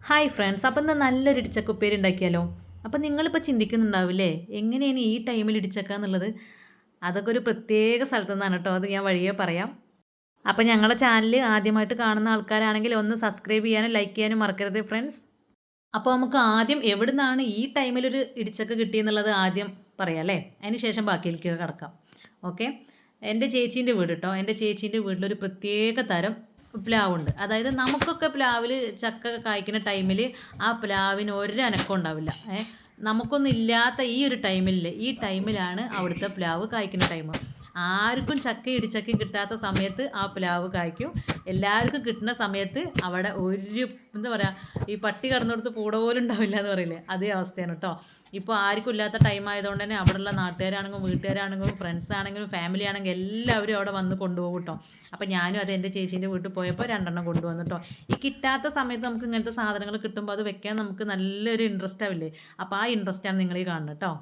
Hi friends അപ്പം ഇന്ന് നല്ലൊരു ഇടിച്ചക്കുപ്പേരി ഉണ്ടാക്കിയാലോ? അപ്പം നിങ്ങളിപ്പോൾ ചിന്തിക്കുന്നുണ്ടാവില്ലേ? എങ്ങനെയാണ് ഈ ടൈമിൽ ഇടിച്ചക്ക എന്നുള്ളത്? അതൊക്കെ ഒരു പ്രത്യേക സ്ഥലത്തു നിന്നാണ് കേട്ടോ. അത് ഞാൻ വഴിയേ പറയാം. അപ്പം ഞങ്ങളുടെ ചാനൽ ആദ്യമായിട്ട് കാണുന്ന ആൾക്കാരാണെങ്കിൽ ഒന്ന് സബ്സ്ക്രൈബ് ചെയ്യാനും ലൈക്ക് ചെയ്യാനും മറക്കരുത് ഫ്രണ്ട്സ് അപ്പോൾ നമുക്ക് ആദ്യം എവിടെ നിന്നാണ് ഈ ടൈമിലൊരു ഇടിച്ചക്ക കിട്ടിയെന്നുള്ളത് ആദ്യം പറയാം അല്ലേ? അതിന് ശേഷം ബാക്കിയിലേക്ക് കിടക്കാം. ഓക്കെ എന്റെ ചേച്ചീന്റെ വീട് കേട്ടോ. എന്റെ ചേച്ചീന്റെ വീട്ടിലൊരു പ്രത്യേക തരം പ്ലാവുണ്ട്. അതായത് നമുക്കൊക്കെ പ്ലാവിൽ ചക്ക കായ്ക്കുന്ന ടൈമിൽ ആ പ്ലാവിന് ഒരു അനക്കം ഉണ്ടാവില്ല. ഏ നമുക്കൊന്നും ഇല്ലാത്ത ഈ ഒരു ടൈമിൽ ഈ ടൈമിലാണ് അവിടുത്തെ പ്ലാവ് കായ്ക്കുന്ന ടൈം. ആർക്കും ചക്ക ഇടിച്ചക്കയും കിട്ടാത്ത സമയത്ത് ആ പ്ലാവ് കായ്ക്കും. എല്ലാവർക്കും കിട്ടുന്ന സമയത്ത് അവിടെ ഒരു എന്താ പറയുക ഈ പട്ടി കടന്നിടത്ത് പൂട പോലും ഉണ്ടാവില്ല എന്ന് പറയില്ലേ? അതേ അവസ്ഥയാണ് കേട്ടോ ഇപ്പോൾ ആർക്കും ഇല്ലാത്ത ടൈം ആയതുകൊണ്ട് തന്നെ അവിടെയുള്ള നാട്ടുകാരാണെങ്കിലും വീട്ടുകാരാണെങ്കിലും ഫ്രണ്ട്സ് ആണെങ്കിലും ഫാമിലി ആണെങ്കിലും എല്ലാവരും അവിടെ വന്ന് കൊണ്ടുപോകും കേട്ടോ അപ്പോൾ ഞാനും അത് എന്റെ ചേച്ചീന്റെ വീട്ടിൽ പോയപ്പോൾ രണ്ടെണ്ണം കൊണ്ടുവന്നു കേട്ടോ ഈ കിട്ടാത്ത സമയത്ത് നമുക്ക് ഇങ്ങനത്തെ സാധനങ്ങൾ കിട്ടുമ്പോൾ അത് വെക്കാൻ നമുക്ക് നല്ലൊരു ഇൻട്രസ്റ്റ് ആവില്ലേ? അപ്പോൾ ആ ഇൻട്രസ്റ്റാണ് നിങ്ങൾ ഈ കാണുന്നത് കേട്ടോ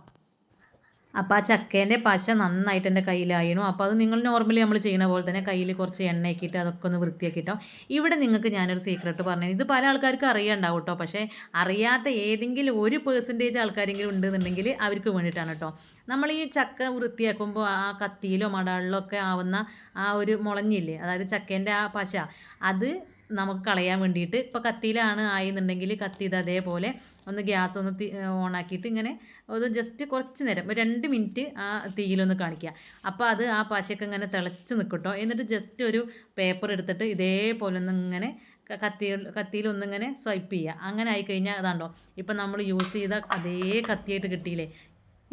അപ്പോൾ ആ ചക്കേന്റെ പശ നന്നായിട്ട് എന്റെ കയ്യിലായിരുന്നു അപ്പോൾ അത് നിങ്ങൾ നോർമലി നമ്മൾ ചെയ്യുന്ന പോലെ തന്നെ കയ്യിൽ കുറച്ച് എണ്ണയാക്കിയിട്ട് അതൊക്കെ ഒന്ന് വൃത്തിയാക്കിയിട്ടോ ഇവിടെ നിങ്ങൾക്ക് ഞാനൊരു സീക്രട്ട് പറഞ്ഞു ഇത് പല ആൾക്കാർക്കും അറിയാണ്ടാവും കേട്ടോ പക്ഷേ അറിയാത്ത ഏതെങ്കിലും ഒരു പേഴ്സന്റേജ് ആൾക്കാരെങ്കിലും ഉണ്ടെന്നുണ്ടെങ്കിൽ അവർക്ക് വേണ്ടിയിട്ടാണ് കേട്ടോ നമ്മൾ ഈ ചക്ക വൃത്തിയാക്കുമ്പോൾ ആ കത്തിയിലോ മടകളിലോ ഒക്കെ ആവുന്ന ആ ഒരു മുളഞ്ഞില്ലേ? അതായത് ചക്കേന്റെ ആ പശ. അത് നമുക്ക് കളയാൻ വേണ്ടിയിട്ട് ഇപ്പോൾ കത്തിയിലാണ് ആയെന്നുണ്ടെങ്കിൽ കത്തി ഇത് അതേപോലെ ഒന്ന് ഗ്യാസ് ഒന്ന് ഓണാക്കിയിട്ട് ഇങ്ങനെ അത് ജസ്റ്റ് കുറച്ച് നേരം ഒരു രണ്ട് മിനിറ്റ് ആ തീയിലൊന്ന് കാണിക്കുക. അപ്പോൾ അത് ആ പശയൊക്കെ ഇങ്ങനെ തിളച്ച് നിൽക്കട്ടോ. എന്നിട്ട് ജസ്റ്റ് ഒരു പേപ്പർ എടുത്തിട്ട് ഇതേപോലെ ഒന്ന് ഇങ്ങനെ കത്തി കത്തിയിൽ കത്തിയിലൊന്നിങ്ങനെ സ്വൈപ്പ് ചെയ്യുക. അങ്ങനെ ആയിക്കഴിഞ്ഞാൽ അതാണ്ടോ ഇപ്പം നമ്മൾ യൂസ് ചെയ്ത അതേ കത്തിയായിട്ട് കിട്ടിയില്ലേ?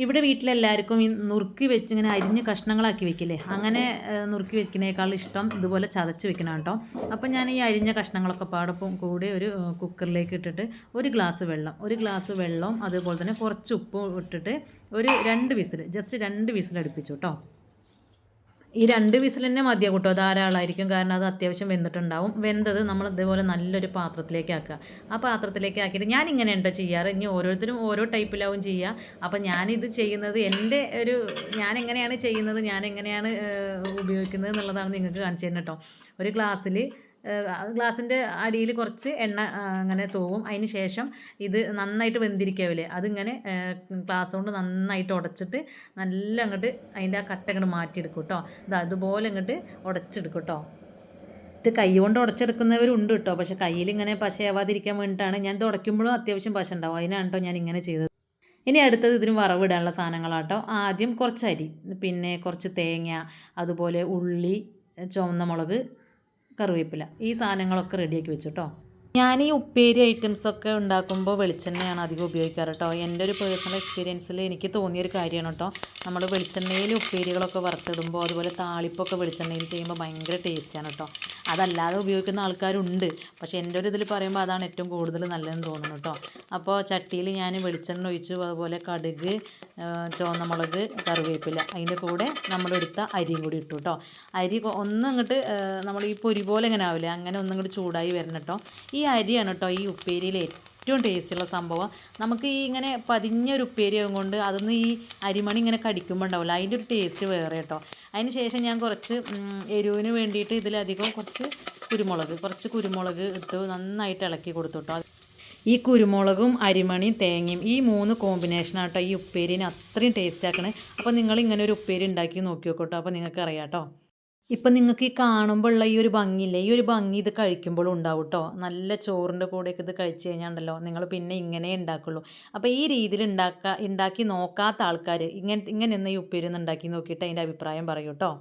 ഇവിടെ വീട്ടിലെല്ലാവർക്കും ഈ നുറുക്കി വെച്ച് ഇങ്ങനെ അരിഞ്ഞ് കഷ്ണങ്ങളാക്കി വെക്കില്ലേ? അങ്ങനെ നുറുക്കി വെക്കുന്നതിനേക്കാൾ ഇഷ്ടം ഇതുപോലെ ചതച്ച് വെക്കണം കേട്ടോ. അപ്പോൾ ഞാൻ ഈ അരിഞ്ഞ കഷ്ണങ്ങളൊക്കെ പാടൊപ്പം കൂടി ഒരു കുക്കറിലേക്ക് ഇട്ടിട്ട് ഒരു ഗ്ലാസ് വെള്ളം ഒരു ഗ്ലാസ് വെള്ളവും അതുപോലെ തന്നെ കുറച്ച് ഉപ്പും ഇട്ടിട്ട് ഒരു രണ്ട് വിസിൽ ജസ്റ്റ് രണ്ട് വിസിൽ അടുപ്പിച്ചു കേട്ടോ. ഈ രണ്ട് വിസിൽ തന്നെ മതിയാ കൂട്ടോ ധാരാളമായിരിക്കും കാരണം അത് അത്യാവശ്യം വെന്തിട്ടുണ്ടാവും. വെന്തത് നമ്മൾ ഇതേപോലെ നല്ലൊരു പാത്രത്തിലേക്ക് ആക്കുക. ആ പാത്രത്തിലേക്ക് ആക്കിയിട്ട് ഞാൻ ഇങ്ങനെ ഉണ്ടോ ചെയ്യാറ്. ഇനി ഓരോരുത്തരും ഓരോ ടൈപ്പിലാവും ചെയ്യുക. അപ്പോൾ ഞാനിത് ചെയ്യുന്നത് എന്റെ ഒരു ഞാൻ എങ്ങനെയാണ് ചെയ്യുന്നത്? ഞാൻ എങ്ങനെയാണ് ഉപയോഗിക്കുന്നത് എന്നുള്ളതാണ് നിങ്ങൾക്ക് കാണിച്ചു തരുന്നത് കേട്ടോ. ഒരു ഗ്ലാസ്സിൽ ഗ്ലാസിന്റെ അടിയിൽ കുറച്ച് എണ്ണ അങ്ങനെ തൂവും. അതിന് ശേഷം ഇത് നന്നായിട്ട് വെന്തിരിക്കാവില്ലേ അതിങ്ങനെ ഗ്ലാസ് കൊണ്ട് നന്നായിട്ട് ഉടച്ചിട്ട് നല്ല അങ്ങോട്ട് അതിന്റെ ആ കട്ട അങ്ങോട്ട് മാറ്റിയെടുക്കും കേട്ടോ ഇത് അതുപോലെ അങ്ങോട്ട് ഉടച്ചെടുക്കും കേട്ടോ ഇത് കൈ കൊണ്ട് ഉടച്ചെടുക്കുന്നവരുണ്ട് കേട്ടോ പക്ഷേ കയ്യിൽ ഇങ്ങനെ പശയാവാതിരിക്കാൻ വേണ്ടിയിട്ടാണ് ഞാൻ ഉടയ്ക്കുമ്പോഴും അത്യാവശ്യം പശ ഉണ്ടാവും അതിനാണ് കേട്ടോ ഞാൻ ഇങ്ങനെ ചെയ്തത്. ഇനി അടുത്തത് ഇതിന് വറവിടാനുള്ള സാധനങ്ങളാട്ടോ ആദ്യം കുറച്ച് അരി പിന്നെ കുറച്ച് തേങ്ങ അതുപോലെ ഉള്ളി ചുവന്ന മുളക് കറിവേപ്പില. ഈ സാധനങ്ങളൊക്കെ റെഡിയാക്കി വെച്ചു കേട്ടോ ഞാൻ ഈ ഉപ്പേരി ഐറ്റംസൊക്കെ ഉണ്ടാക്കുമ്പോൾ വെളിച്ചെണ്ണയാണ് അധികം ഉപയോഗിക്കാറ് കേട്ടോ എന്റെ ഒരു പേഴ്സണൽ എക്സ്പീരിയൻസിൽ എനിക്ക് തോന്നിയൊരു കാര്യമാണ് കേട്ടോ നമ്മൾ വെളിച്ചെണ്ണയിൽ ഉപ്പേരികളൊക്കെ വറുത്തിടുമ്പോൾ അതുപോലെ താളിപ്പൊക്കെ വെളിച്ചെണ്ണയിൽ ചെയ്യുമ്പോൾ ഭയങ്കര ടേസ്റ്റാണ് കേട്ടോ അതല്ലാതെ ഉപയോഗിക്കുന്ന ആൾക്കാരുണ്ട്. പക്ഷേ എന്റെ ഒരു ഇതിൽ പറയുമ്പോൾ അതാണ് ഏറ്റവും കൂടുതൽ നല്ലതെന്ന് തോന്നുന്നു കേട്ടോ അപ്പോൾ ചട്ടിയിൽ ഞാൻ വെളിച്ചെണ്ണ ഒഴിച്ചു. അതുപോലെ കടുക് ചുവന്ന മുളക് കറിവേപ്പില. അതിന്റെ കൂടെ നമ്മളെടുത്ത അരിയും കൂടി ഇട്ടു കേട്ടോ അരി ഒന്ന് അങ്ങോട്ട് നമ്മൾ ഈ പൊരി പോലെ ഇങ്ങനെ ആവില്ലേ? അങ്ങനെ ഒന്നും കൂടി ചൂടായി വരണം കേട്ടോ ഈ അരിയാണ് കേട്ടോ ഈ ഉപ്പേരിയിൽ ഏറ്റവും ടേസ്റ്റുള്ള സംഭവം. നമുക്ക് ഈ ഇങ്ങനെ പതിഞ്ഞൊരു ഉപ്പേരിയാകും കൊണ്ട് അതൊന്ന് ഈ അരിമണി ഇങ്ങനെ കടിക്കുമ്പോൾ ഉണ്ടാവില്ല അതിന്റെ ഒരു ടേസ്റ്റ് വേറെ കേട്ടോ അതിന് ശേഷം ഞാൻ കുറച്ച് എരിവിന് വേണ്ടിയിട്ട് ഇതിലധികം കുറച്ച് കുരുമുളക് കുറച്ച് കുരുമുളക് ഇട്ട് നന്നായിട്ട് ഇളക്കി കൊടുത്തു കേട്ടോ ഈ കുരുമുളകും അരിമണിയും തേങ്ങയും ഈ മൂന്ന് കോമ്പിനേഷനാട്ടോ ഈ ഉപ്പേരിനെ അത്രയും ടേസ്റ്റ് ആക്കണേ. അപ്പോൾ നിങ്ങൾ ഇങ്ങനെ ഒരു ഉപ്പേരി ഉണ്ടാക്കി നോക്കി നോക്കട്ടോ അപ്പോൾ നിങ്ങൾക്ക് അറിയാം കേട്ടോ ഇപ്പം നിങ്ങൾക്ക് ഈ കാണുമ്പോൾ ഉള്ള ഈ ഒരു ഭംഗിയില്ലേ? ഈ ഒരു ഭംഗി ഇത് കഴിക്കുമ്പോൾ ഉണ്ടാവും കേട്ടോ നല്ല ചോറിന്റെ കൂടെയൊക്കെ ഇത് കഴിച്ച് കഴിഞ്ഞാൽ ഉണ്ടല്ലോ നിങ്ങൾ പിന്നെ ഇങ്ങനെ ഉണ്ടാക്കുള്ളൂ. അപ്പോൾ ഈ രീതിയിൽ ഉണ്ടാക്കുക ഉണ്ടാക്കി നോക്കാത്ത ആൾക്കാർ ഇങ്ങനെ ഇങ്ങനെ ഈ ഉപ്പേരി ഉണ്ടാക്കി നോക്കിയിട്ട് അതിന്റെ അഭിപ്രായം പറയൂ കേട്ടോ